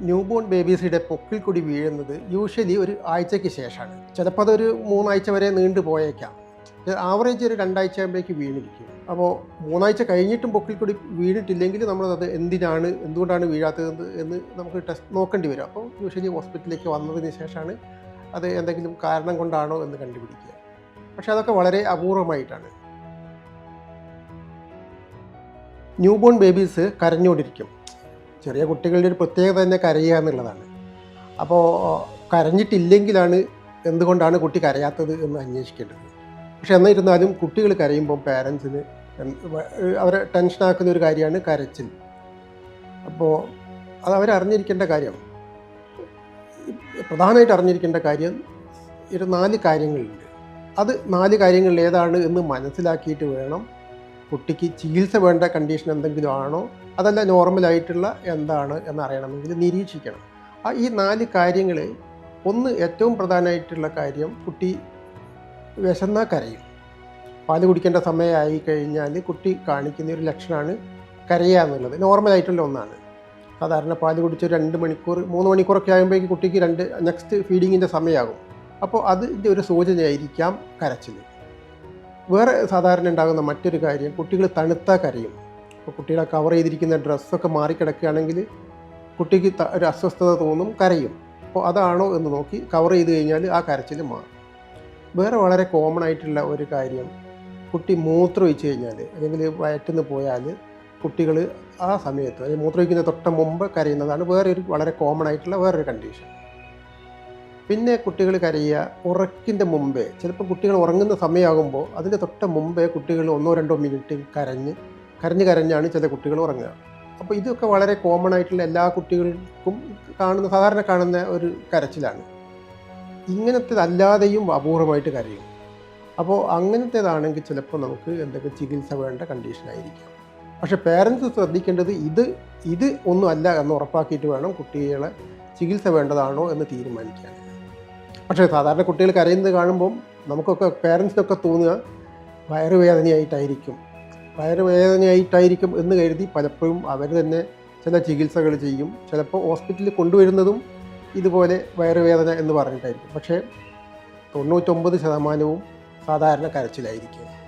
New born ബേബീസിയുടെ പൊക്കിൽ കൂടി വീഴുന്നത് usually ഒരു ആഴ്ചയ്ക്ക് ശേഷമാണ്. ചിലപ്പോൾ അതൊരു മൂന്നാഴ്ച വരെ നീണ്ടു പോയേക്കാം. ആവറേജ് ഒരു രണ്ടാഴ്ച ആകുമ്പോഴേക്ക് വീണിരിക്കും. അപ്പോൾ മൂന്നാഴ്ച കഴിഞ്ഞിട്ടും പൊക്കിൽ കൂടി വീണിട്ടില്ലെങ്കിൽ നമ്മളത് എന്തിനാണ് എന്തുകൊണ്ടാണ് വീഴാത്തത് എന്ന് നമുക്ക് ടെസ്റ്റ് നോക്കേണ്ടി വരും. അപ്പോൾ യൂഷ്വലി ഹോസ്പിറ്റലിലേക്ക് വന്നതിന് ശേഷമാണ് അത് എന്തെങ്കിലും കാരണം കൊണ്ടാണോ എന്ന് കണ്ടുപിടിക്കുക. പക്ഷെ അതൊക്കെ വളരെ അപൂർവമായിട്ടാണ്. ന്യൂബോൺ ബേബീസ് കരഞ്ഞുകൊണ്ടിരിക്കും. ചെറിയ കുട്ടികളുടെ ഒരു പ്രത്യേകത തന്നെ കരയുക എന്നുള്ളതാണ്. അപ്പോൾ കരഞ്ഞിട്ടില്ലെങ്കിലാണ് എന്തുകൊണ്ടാണ് കുട്ടി കരയാത്തത് എന്ന് അന്വേഷിക്കേണ്ടത്. പക്ഷെ എന്നിരുന്നാലും കുട്ടികൾ കരയുമ്പോൾ പാരൻസിന് അവരെ ടെൻഷനാക്കുന്ന ഒരു കാര്യമാണ് കരച്ചിൽ. അപ്പോൾ അത് അവരറിഞ്ഞിരിക്കേണ്ട കാര്യം. പ്രധാനമായിട്ട് അറിഞ്ഞിരിക്കേണ്ട കാര്യം ഒരു നാല് കാര്യങ്ങളുണ്ട്. അത് നാല് കാര്യങ്ങളിൽ ഏതാണ് എന്ന് മനസ്സിലാക്കിയിട്ട് വേണം കുട്ടിക്ക് ചികിത്സ വേണ്ട കണ്ടീഷൻ എന്തെങ്കിലും ആണോ? അതല്ല നോർമലായിട്ടുള്ള എന്താണ് എന്നറിയണമെങ്കിൽ നിരീക്ഷിക്കണം. ആ ഈ നാല് കാര്യങ്ങൾ ഒന്ന് ഏറ്റവും പ്രധാനമായിട്ടുള്ള കാര്യം കുട്ടി വിശന്ന കരയും. പാൽ കുടിക്കേണ്ട സമയമായി കഴിഞ്ഞാൽ കുട്ടി കാണിക്കുന്ന ഒരു ലക്ഷണമാണ് കരയുക എന്നുള്ളത്. നോർമലായിട്ടുള്ള ഒന്നാണ്. സാധാരണ പാൽ കുടിച്ച് രണ്ട് മണിക്കൂർ മൂന്ന് മണിക്കൂറൊക്കെ ആകുമ്പോഴേക്ക് കുട്ടിക്ക് രണ്ട് നെക്സ്റ്റ് ഫീഡിങ്ങിന്റെ സമയമാകും. അപ്പോൾ അതിന്റെ ഒരു സൂചനയായിരിക്കാം കരച്ചിൽ വേറെ സാധാരണ ഉണ്ടാകുന്ന മറ്റൊരു കാര്യം കുട്ടികൾ തണുത്ത കരയും. അപ്പോൾ കുട്ടികളെ കവർ ചെയ്തിരിക്കുന്ന ഡ്രസ്സൊക്കെ മാറിക്കിടക്കുകയാണെങ്കിൽ കുട്ടിക്ക് ഒരു അസ്വസ്ഥത തോന്നും കരയും. അപ്പോൾ അതാണോ എന്ന് നോക്കി കവർ ചെയ്ത് കഴിഞ്ഞാൽ ആ കരച്ചിൽ മാറും. വേറെ വളരെ കോമൺ ആയിട്ടുള്ള ഒരു കാര്യം കുട്ടി മൂത്രമൊഴിച്ച് കഴിഞ്ഞാൽ അല്ലെങ്കിൽ വയറ്റുനിന്ന് പോയാൽ കുട്ടികൾ ആ സമയത്ത് അല്ലെങ്കിൽ മൂത്രമൊഴിക്കുന്ന തൊട്ട് മുമ്പ് കരയുന്നതാണ് വേറെ ഒരു വളരെ കോമൺ ആയിട്ടുള്ള വേറൊരു കണ്ടീഷൻ പിന്നെ കുട്ടികൾ കരയുക ഉറക്കിന്റെ മുമ്പേ. ചിലപ്പോൾ കുട്ടികൾ ഉറങ്ങുന്ന സമയമാകുമ്പോൾ അതിന്റെ തൊട്ട് മുമ്പേ കുട്ടികൾ ഒന്നോ രണ്ടോ മിനിറ്റ് കരഞ്ഞ് കരഞ്ഞ് കരഞ്ഞാണ് ചില കുട്ടികൾ ഉറങ്ങുക. അപ്പോൾ ഇതൊക്കെ വളരെ കോമൺ ആയിട്ടുള്ള എല്ലാ കുട്ടികൾക്കും കാണുന്ന സാധാരണ കാണുന്ന ഒരു കരച്ചിലാണ്. ഇങ്ങനത്തേതല്ലാതെയും അപൂർവമായിട്ട് കരയും. അപ്പോൾ അങ്ങനത്തേതാണെങ്കിൽ ചിലപ്പോൾ നമുക്ക് എന്തൊക്കെ ചികിത്സ വേണ്ട കണ്ടീഷനായിരിക്കും പക്ഷേ പേരൻസ് ശ്രദ്ധിക്കേണ്ടത് ഇത് ഇത് ഒന്നും അല്ല എന്ന് ഉറപ്പാക്കിയിട്ട് വേണം കുട്ടികളെ ചികിത്സ വേണ്ടതാണോ എന്ന് തീരുമാനിക്കാൻ. പക്ഷേ സാധാരണ കുട്ടികൾ കരയുന്നത് കാണുമ്പം നമുക്കൊക്കെ പേരൻസിനൊക്കെ തോന്നുക വയറുവേദനയായിട്ടായിരിക്കും വയറുവേദനയായിട്ടായിരിക്കും എന്ന് കരുതി പലപ്പോഴും അവർ തന്നെ ചില ചികിത്സകൾ ചെയ്യും. ചിലപ്പോൾ ഹോസ്പിറ്റലിൽ കൊണ്ടുവരുന്നതും ഇതുപോലെ വയറുവേദന എന്ന് പറഞ്ഞിട്ടായിരിക്കും. പക്ഷേ തൊണ്ണൂറ്റൊമ്പത് ശതമാനവും സാധാരണ കരച്ചിലായിരിക്കും.